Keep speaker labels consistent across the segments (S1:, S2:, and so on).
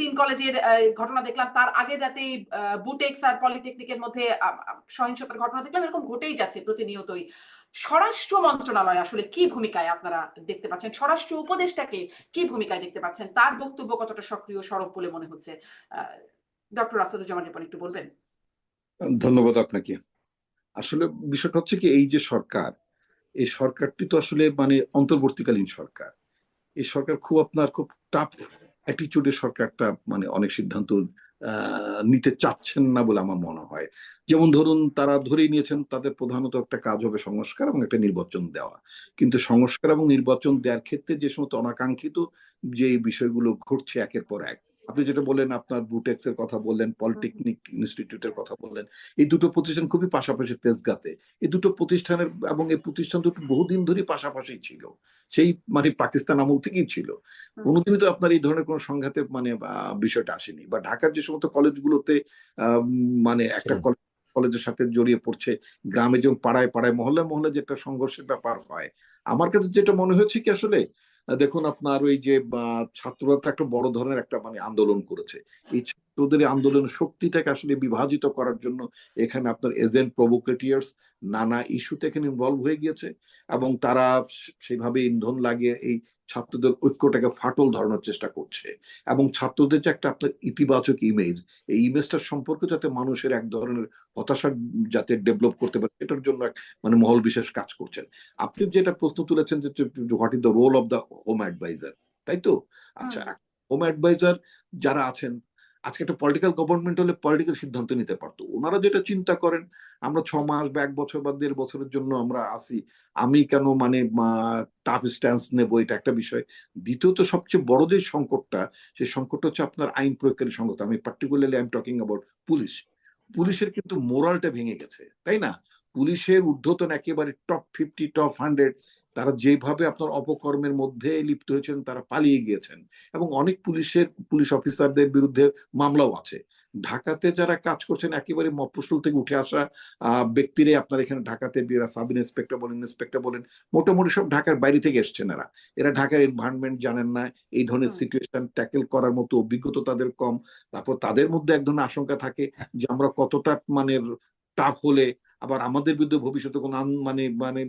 S1: তিন কলেজের ঘটনা দেখলাম। তার আগের রাতে বুটেক্স আর পলিটেকনিকের মধ্যে সহিংসতার ঘটনা দেখলাম। এরকম ঘটেই যাচ্ছে প্রতিনিয়তই। স্বরাষ্ট্র মন্ত্রণালয় আসলে কি ভূমিকায় আপনারা দেখতে পাচ্ছেন? স্বরাষ্ট্র উপদেষ্টাকে কি ভূমিকায় দেখতে পাচ্ছেন? তার বক্তব্য কতটা সক্রিয়, সরব বলে মনে হচ্ছে? ডক্টর আসাদুজ্জামান রিপন, একটু বলবেন?
S2: ধন্যবাদ আপনাকে। আসলে বিষয়টা হচ্ছে কি, এই যে সরকার, এই সরকারটি তো আসলে মানে অন্তর্বর্তীকালীন সরকার। এই সরকার খুব আপনার খুব টাফ অ্যাটিচিউডের সরকারটা মানে অনেক সিদ্ধান্ত নিতে চাচ্ছেন না বলে আমার মনে হয়। যেমন ধরুন, তারা ধরেই নিয়েছেন তাদের প্রধানত একটা কাজ হবে সংস্কার এবং একটা নির্বাচন দেওয়া। কিন্তু সংস্কার এবং নির্বাচন দেওয়ার ক্ষেত্রে যে সমস্ত অনাকাঙ্ক্ষিত যে বিষয়গুলো ঘটছে একের পর এক আপনি যেটা বললেন আপনার বুটেক্স এর কথা বললেন পলিটেকনিক ইনস্টিটিউটের কথা বললেন এই দুটো প্রতিষ্ঠান খুবই পাশাপাশি তেজগাতে। এই দুটো প্রতিষ্ঠানের এবং এই প্রতিষ্ঠান দুটো বহুদিন ধরেই পাশাপাশি ছিল। সেই মানে পাকিস্তান আমল থেকেই ছিল। কোনোদিনই তো আপনার এই ধরনের কোনো সংঘাতে মানে বিষয়টা আসেনি। বা ঢাকার যে সমস্ত কলেজগুলোতে আহ, মানে একটা কলেজ কলেজের সাথে জড়িয়ে পড়ছে গ্রামে যেমন পাড়ায় পাড়ায় মহল্লায় মহল্লায় যে একটা সংঘর্ষের ব্যাপার হয় আমার কাছে যেটা মনে হয়েছে কি আসলে দেখুন আপনার ওই যে ছাত্ররা তো একটা বড় ধরনের একটা মানে আন্দোলন করেছে। এই এই আন্দোলনের শক্তিটাকে আসলে বিভাজিত করার জন্য এখানে আপনার এজেন্ট প্রভোকেটিয়ার্স নানা ইস্যুতে এখানে ইনভলভ হয়ে গিয়েছে এবং তারা সে- সেভাবে ইন্ধন লাগিয়ে এই ছাত্রদের ঐক্যটাকে ফাটল ধরানোর চেষ্টা করছে। এবং ছাত্রদের যে একটা আপনার ইতিবাচক ইমেজ এই ইমেজটার সম্পর্কে যাতে মানুষের এক ধরনের হতাশা যাতে ডেভেলপ করতে পারে এটার জন্য এক মানে মহল বিশেষ কাজ করছেন। আপনি যেটা প্রশ্ন তুলেছেন যে what is the role of the home adviser তাই তো? আচ্ছা হোম। অ্যাডভাইজার যারা আছেন আজকে একটা পলিটিক্যাল গভর্নমেন্ট হলে পলিটিক্যাল সিদ্ধান্ত নিতে পারতো। ওনারা যেটা চিন্তা করেন, আমরা ছ মাস বা এক বছর বা দেড় বছরের জন্য আমরা আসি আমি কেন মানে টাফ স্ট্যান্স নেব এটা একটা বিষয়। দ্বিতীয়ত সবচেয়ে বড় যে সংকটটা, সেই সংকটটা হচ্ছে আপনার আইন প্রয়োগকারী সংকট। আমি particularly I am talking about police পুলিশের কিন্তু মোরালটা ভেঙে গেছে, তাই না? পুলিশের ঊর্ধ্বতন একেবারে টপ ফিফটি টপ হান্ড্রেড তারা যেভাবে আপনার অপকর্মের মধ্যে লিপ্ত হয়েছেন তারা পালিয়ে গিয়েছেন এবং অনেক পুলিশের পুলিশ অফিসারদের বিরুদ্ধে মামলাও আছে। ঢাকাতে যারা কাজ করছেন একেবারে মফস্বল থেকে উঠে আসা আহ, ব্যক্তিরাই আপনার এখানে ঢাকাতে এরা সাব ইন্সপেক্টর বলেন ইন্সপেক্টর বলেন মোটামুটি সব ঢাকার বাইরে থেকে এসছেন এরা। এরা ঢাকার এনভায়রনমেন্ট জানেন না এই ধরনের সিচুয়েশন ট্যাকেল করার মতো অভিজ্ঞতা তাদের কম। তারপর তাদের মধ্যে এক ধরনের আশঙ্কা থাকে যে আমরা কতটা মানে টাফ হলে আবার আমাদের বিরুদ্ধে ভবিষ্যতে কোনো মানে মানে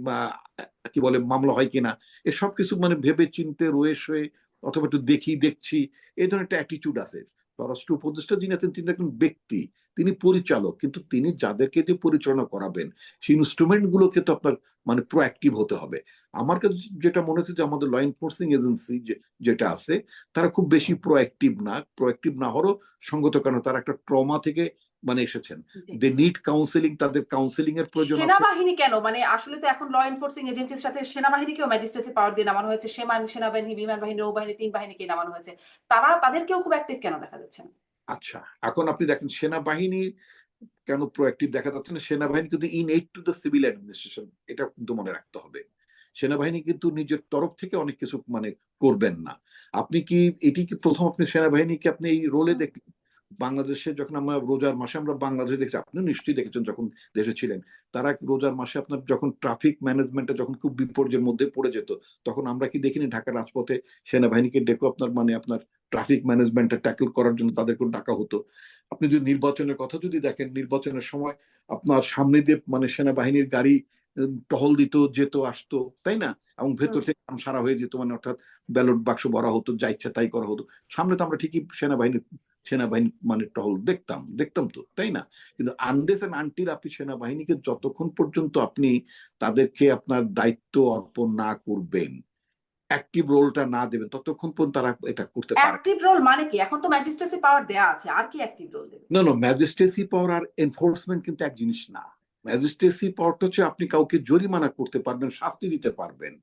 S2: কি বলে, মামলা হয় কিনা এসব কিছু মানে ভেবে চিনতে, রয়ে শয়ে অথবা একটু দেখি, দেখছি, এই ধরনের একটা অ্যাটিটিউড আছে। স্বরাষ্ট্র উপদেষ্টা যিনি আছেন, তিনি একজন ব্যক্তি, তিনি পরিচালক, কিন্তু তিনি যাদেরকে দিয়ে পরিচালনা করাবেন, সেই ইনস্ট্রুমেন্ট গুলোকে তো আপনার মানে প্রোঅ্যাক্টিভ হতে হবে। আমার কাছে যেটা মনে হচ্ছে যে, আমাদের ল এনফোর্সিং এজেন্সি যেটা আছে, তারা খুব বেশি প্রোঅ্যাক্টিভ না প্রোঅ্যাক্টিভ না হলেও সঙ্গত, কারণ তারা একটা ট্রমা থেকে মানে এসেছেন। দে নিড কাউন্সেলিং তাদের কাউন্সেলিং এর প্রয়োজন
S1: সেনাবাহিনী কেন? মানে আসলে তো এখন ল এনফোর্সিং এজেন্সির সাথে সেনাবাহিনীকেও ম্যাজিস্ট্রেসি পাওয়ার দিয়ে নামানো হয়েছে। সেমান সেনাবাহিনী বিমান বাহিনী নৌবাহিনী তিন বাহিনীকে নামানো হয়েছে। তারা তাদেরকেও খুব অ্যাক্টিভ কেন দেখা যাচ্ছে?
S2: আচ্ছা এখন আপনি দেখেন সেনাবাহিনী কেন প্রোঅ্যাক্টিভ দেখা যাচ্ছে না? সেনাবাহিনী কিন্তু in aid to the civil administration এটা কিন্তু মনে রাখতে হবে। সেনাবাহিনী কিন্তু নিজের তরফ থেকে অনেক কিছু মানে করবেন না। আপনি কি এটি কি প্রথম আপনি সেনাবাহিনীকে আপনি এই রোলে। দেখলেন? বাংলাদেশে যখন আমরা রোজার মাসে আমরা বাংলাদেশে দেখছি আপনি নিশ্চয়ই দেখেছেন যখন দেশে ছিলেন তারা রোজার মাসে আপনার যখন ট্রাফিক ম্যানেজমেন্টে যখন খুব বিপর্যয়ের মধ্যে পড়ে যেত তখন আমরা কি দেখিনি ঢাকার রাজপথে সেনাবাহিনীকে ডেকে আপনার মানে আপনার ট্রাফিক ম্যানেজমেন্টে ট্যাকেল করার জন্য তাদেরকে ডাকা হতো? আপনি যদি নির্বাচনের কথা যদি দেখেন নির্বাচনের সময় আপনার সামনে দিয়ে মানে সেনাবাহিনীর গাড়ি টহল দিত যেত আসতো তাই না? এবং ভেতর থেকে সারা হয়ে যেত মানে অর্থাৎ ব্যালট বাক্স ভরা হতো যা ইচ্ছা তাই করা হতো। সামনে তো আমরা ঠিকই সেনাবাহিনী সেনাবাহিনী মানে টহল দেখতাম দেখতাম তো তাই না? কিন্তু আনদেস এন্ড আনটিল আপনি সেনাবাহিনীকে যতক্ষণ পর্যন্ত আপনি তাদেরকে আপনার দায়িত্ব অর্পণ না করবেন অ্যাক্টিভ রোলটা না দেবেন ততক্ষণ পর্যন্ত তারা এটা করতে পারে
S1: অ্যাক্টিভ রোল মানে কি? এখন তো ম্যাজিস্ট্রেসি পাওয়ার দেয়া আছে আর কি অ্যাক্টিভ রোল দেবে?
S2: না না ম্যাজিস্ট্রেসি পাওয়ার আর এনফোর্সমেন্ট কিন্তু এক জিনিস না। ম্যাজিস্ট্রেসি পাওয়ারটা হচ্ছে আপনি কাউকে জরিমানা করতে পারবেন শাস্তি দিতে পারবেন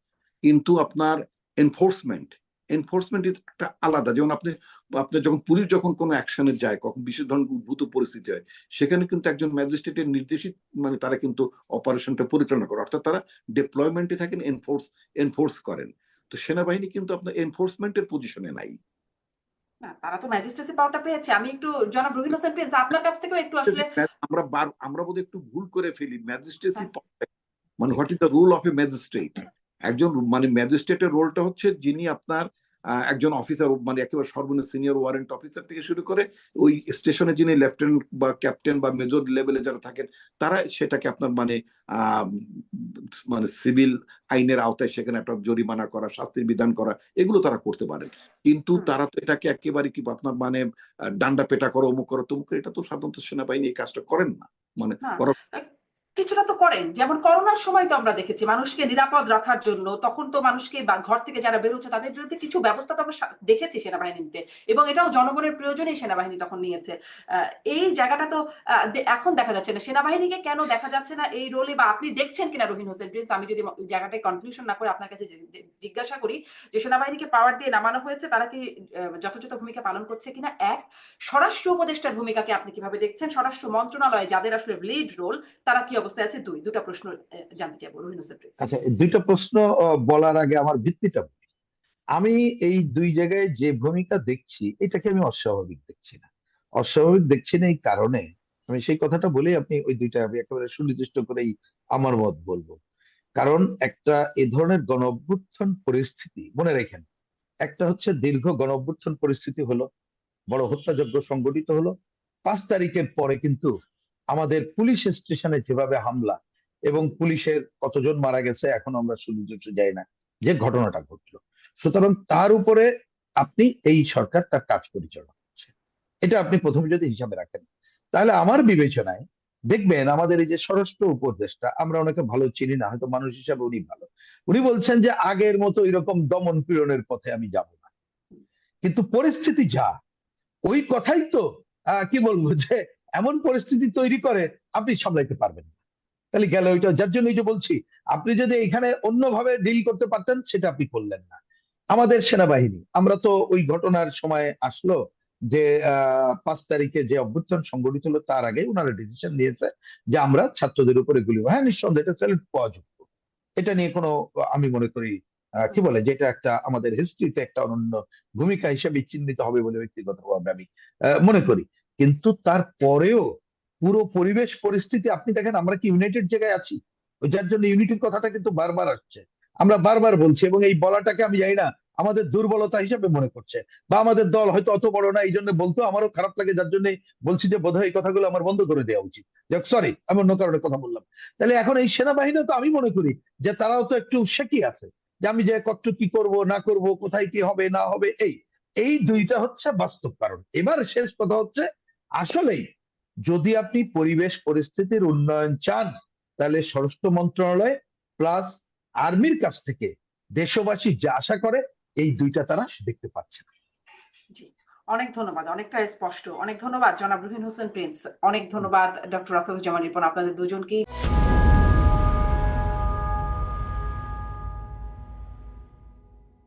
S2: কিন্তু আপনার এনফোর্সমেন্ট এনফোর্সমেন্ট একটা আলাদা। যেমন আপনি আপনার যখন পুলিশ যখন কোনো অ্যাকশনে যায় কখন বিশেষ ধরনের উদ্ভূত পরিস্থিতি হয় সেখানে কিন্তু একজন ম্যাজিস্ট্রেটের নির্দেশিত মানে তারা কিন্তু অপারেশনটা পরিচালনা করে। অর্থাৎ তারা ডিপ্লয়মেন্টে থাকেন এনফোর্স এনফোর্স করেন। তো সেনাবাহিনী কিন্তু আপনার এনফোর্সমেন্টের পজিশনে নাই।
S1: তারা তো ম্যাজিস্ট্রেসি পাওয়ারটা পেয়েছে। আমি একটু জনাব রুহিল হোসেন প্রিন্স আপনার কাছ থেকেও একটু আসলে
S2: আমরা আমরা বোধহয় একটু ভুল করে ফেলি। ম্যাজিস্ট্রেসি। মানে what is the role of a magistrate একজন মানে ম্যাজিস্ট্রেটের রোলটা হচ্ছে যিনি আপনার একজন অফিসার মানে একেবারে সর্বনিম্ন সিনিয়র ওয়ারেন্ট অফিসার থেকে শুরু করে ওই স্টেশনে যিনি লেফটেন্যান্ট বা ক্যাপ্টেন বা মেজর লেভেলে যারা থাকেন তারা সেটাকে আপনার মানে আহ, মানে সিভিল আইনের আওতায় সেখানে একটা জরিমানা করা শাস্তির বিধান করা এগুলো তারা করতে পারেন। কিন্তু তারা তো এটাকে একেবারে কি আপনার মানে ডান্ডা পেটা করো অমুক করো তমুক এটা তো সাধারণত সেনাবাহিনী এই কাজটা করেন না। মানে
S1: কিছুটা তো করেন। যেমন করোনার সময় তো আমরা দেখেছি, মানুষকে নিরাপদ রাখার জন্য তখন তো মানুষকে বা ঘর থেকে যারা বেরোচ্ছে তাদের বিরুদ্ধে কিছু ব্যবস্থা তো আমরা দেখেছি সেনাবাহিনীতে এবং এটাও জনগণের প্রয়োজনেই সেনাবাহিনী তখন নিয়েছে। এই জায়গাটা তো এখন দেখা যাচ্ছে না। সেনাবাহিনীকে কেন দেখা যাচ্ছে না এই রোলে বা আপনি দেখছেন কিনা রহিন হোসেন প্রিন্স আমি যদি জায়গাটায় কনক্লুশন না করে আপনার কাছে জিজ্ঞাসা করি যে সেনাবাহিনীকে পাওয়ার দিয়ে নামানো হয়েছে, তারা কি যথাযথ ভূমিকা পালন করছে কিনা? এক, স্বরাষ্ট্র উপদেষ্টার ভূমিকাকে আপনি কীভাবে দেখছেন? স্বরাষ্ট্র মন্ত্রণালয়ে যাদের আসলে লিড রোল তারা কি অবস্থায় আছে? দুই, দুটো প্রশ্ন জানতে চাইব রহিন
S3: আচ্ছা দুইটা প্রশ্ন বলার আগে আমার ভিত্তিটা আমি এই দুই জায়গায় যে ভূমিকা দেখছি, এটাকে আমি অস্বাভাবিক দেখছি না। অস্বাভাবিক দেখছি না এই কারণে, আমি সেই কথাটা বলি আপনি ওই দুইটা আমি একেবারে সুনির্দিষ্ট করেই আমার মত বলব। কারণ একটা এ ধরনের গণ পরিস্থিতি, মনে রেখেন, একটা হচ্ছে দীর্ঘ গণ পরিস্থিতি হলো, বড় হত্যাযজ্ঞ সংগঠিত হলো, পাঁচ তারিখের পরে কিন্তু আমাদের পুলিশ স্টেশনে যেভাবে হামলা এবং পুলিশের কতজন মারা গেছে, এখন আমরা সুনির্দিষ্ট যাই না, যে ঘটনাটা ঘটলো। সুতরাং তার উপরে আপনি এই সরকার তার কাজ পরিচালনা করছে। এটা আপনি প্রথমে যদি হিসাবে রাখেন, তাহলে আমার বিবেচনায় দেখবেন আমাদের এই যে স্বরাষ্ট্র উপদেষ্টা, আমরা ওনাকে ভালো চিনি না, হয়তো মানুষ হিসাবে উনি ভালো। উনি বলছেন যে আগের মতো এরকম দমন পীড়নের পথে আমি যাব না। কিন্তু পরিস্থিতি যা, ওই কথাই তো কি বলব যে এমন পরিস্থিতি তৈরি করে আপনি সামলাইতে পারবেন তাহলে গেল ওইটা, যার জন্য যে বলছি, আপনি যদি এখানে অন্যভাবে ডিল করতে পারতেন, সেটা আপনি করলেন না। আমাদের সেনাবাহিনী, আমরা তো ওই ঘটনার সময় আসলো যে পাঁচ তারিখে যে অভ্যুত্থান সংগঠিত হলো, তার আগে ওনারা ডিসিশন নিয়েছে যে আমরা ছাত্রদের উপরে গুলি হ্যাঁ নিঃসন্দেহে এটা স্যালুট পাওয়া যোগ্য। এটা নিয়ে কোনো, আমি মনে করি কি বলে যেটা একটা আমাদের হিস্ট্রিতে একটা অনন্য ভূমিকা হিসেবে চিহ্নিত হবে বলে ব্যক্তিগতভাবে আমি মনে করি। কিন্তু তারপরেও পুরো পরিবেশ পরিস্থিতি, আপনি দেখেন আমরা কি ইউনাইটেড জায়গায় আছি? যার জন্য ইউনিটির কথাটা কিন্তু বারবার আসছে। আমরা বারবার বলছি এবং এই বলাটাকে আমি জানি না, আমাদের দুর্বলতা হিসেবে মনে করছে। বা আমাদের দল হয়তো অত বড় না এই জন্য বলতো আমারও খারাপ লাগে, যার জন্য বলছি যে বোধহয় এই কথাগুলো আমার বন্ধ করে দেওয়া উচিত। যাক সরি আমি অন্য কারণে কথা বললাম। তাহলে এখন এই সেনাবাহিনী তো আমি মনে করি যে তারাও তো একটু শেকি আছে, যে আমি যে কত কি করব, না করব, কোথায় কি হবে, না হবে, এই এই দুইটা হচ্ছে বাস্তব কারণ। এবার শেষ কথা হচ্ছে আসলেই, যদি আপনি পরিবেশ পরিস্থিতির উন্নয়ন চান, তাহলে স্বরাষ্ট্র মন্ত্রণালয় প্লাস আর্মির কাছ থেকে দেশবাসী যা আশা করে, এই দুইটা তারা দেখতে পাচ্ছে না।
S1: অনেক ধন্যবাদ, অনেকটা স্পষ্ট। অনেক ধন্যবাদ, জনাব রহিন হোসেন প্রিন্স। অনেক ধন্যবাদ, ডক্টর আসাদুজ্জামান রিপন, আপনাদের দুজনকেই।